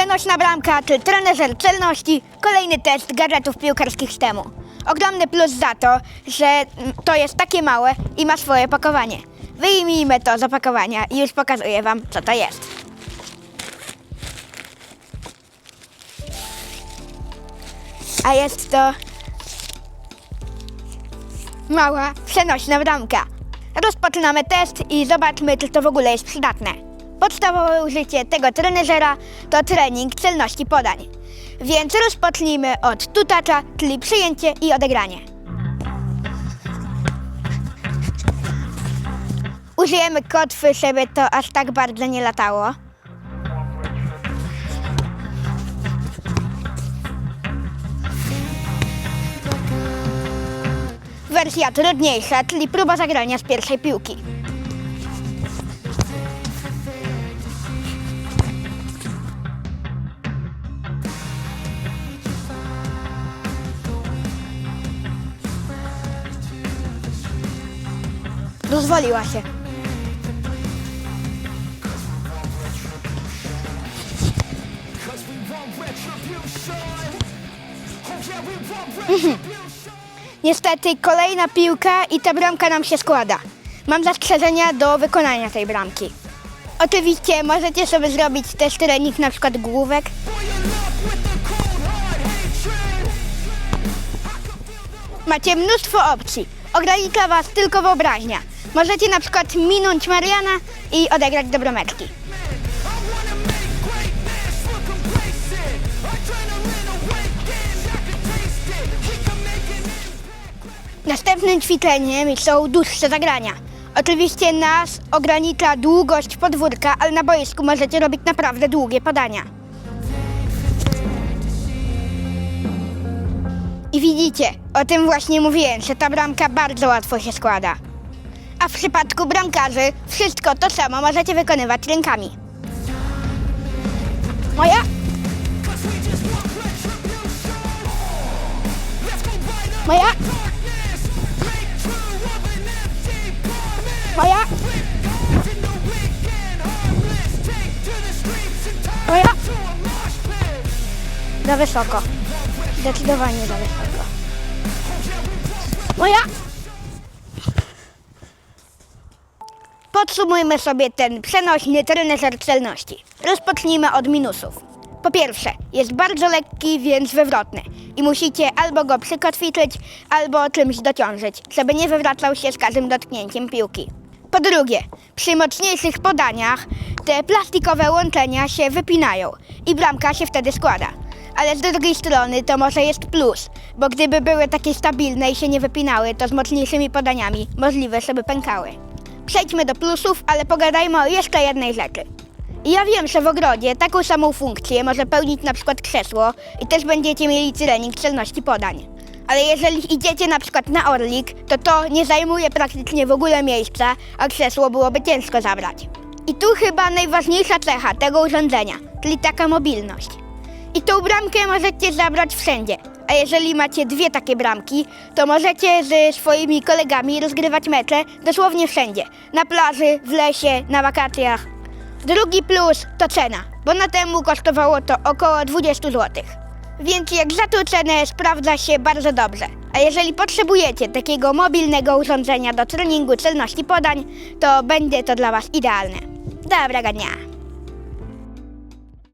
Przenośna bramka czy trener celności, kolejny test gadżetów piłkarskich z temu. Ogromny plus za to, że mm, to jest takie małe i ma swoje pakowanie. Wyjmijmy to z opakowania i już pokazuję Wam, co to jest. A jest to mała, przenośna bramka. Rozpoczynamy test i zobaczmy, czy to w ogóle jest przydatne. Podstawowe użycie tego trenerzera to trening celności podań. Więc rozpocznijmy od tutacza, czyli przyjęcie i odegranie. Użyjemy kotwy, żeby to aż tak bardzo nie latało. Wersja trudniejsza, czyli próba zagrania z pierwszej piłki. Rozwaliła się. Niestety kolejna piłka i ta bramka nam się składa. Mam zastrzeżenia do wykonania tej bramki. Oczywiście możecie sobie zrobić też trening na przykład główek. Macie mnóstwo opcji. Ogranicza Was tylko wyobraźnia. Możecie na przykład minąć Mariana i odegrać do brameczki. Następnym ćwiczeniem są dłuższe zagrania. Oczywiście nas ogranicza długość podwórka, ale na boisku możecie robić naprawdę długie podania. I widzicie, o tym właśnie mówiłem, że ta bramka bardzo łatwo się składa. A w przypadku bramkarzy wszystko to samo możecie wykonywać rękami. Moja? Moja? Moja? Moja? Za wysoko. Zdecydowanie wysoko. Moja? Podsumujmy sobie ten przenośny trener celności. Rozpocznijmy od minusów. Po pierwsze, jest bardzo lekki, więc wywrotny i musicie albo go przykotwiczyć, albo czymś dociążyć, żeby nie wywracał się z każdym dotknięciem piłki. Po drugie, przy mocniejszych podaniach te plastikowe łączenia się wypinają i bramka się wtedy składa. Ale z drugiej strony to może jest plus, bo gdyby były takie stabilne i się nie wypinały, to z mocniejszymi podaniami możliwe, żeby pękały. Przejdźmy do plusów, ale pogadajmy o jeszcze jednej rzeczy. Ja wiem, że w ogrodzie taką samą funkcję może pełnić na przykład krzesło i też będziecie mieli trening celności podań. Ale jeżeli idziecie na przykład na Orlik, to to nie zajmuje praktycznie w ogóle miejsca, a krzesło byłoby ciężko zabrać. I tu chyba najważniejsza cecha tego urządzenia, czyli taka mobilność. I tą bramkę możecie zabrać wszędzie. A jeżeli macie dwie takie bramki, to możecie ze swoimi kolegami rozgrywać mecze dosłownie wszędzie. Na plaży, w lesie, na wakacjach. Drugi plus to cena, bo na temu kosztowało to około 20 zł. Więc jak za tą cenę sprawdza się bardzo dobrze. A jeżeli potrzebujecie takiego mobilnego urządzenia do treningu celności podań, to będzie to dla Was idealne. Dobrego dnia!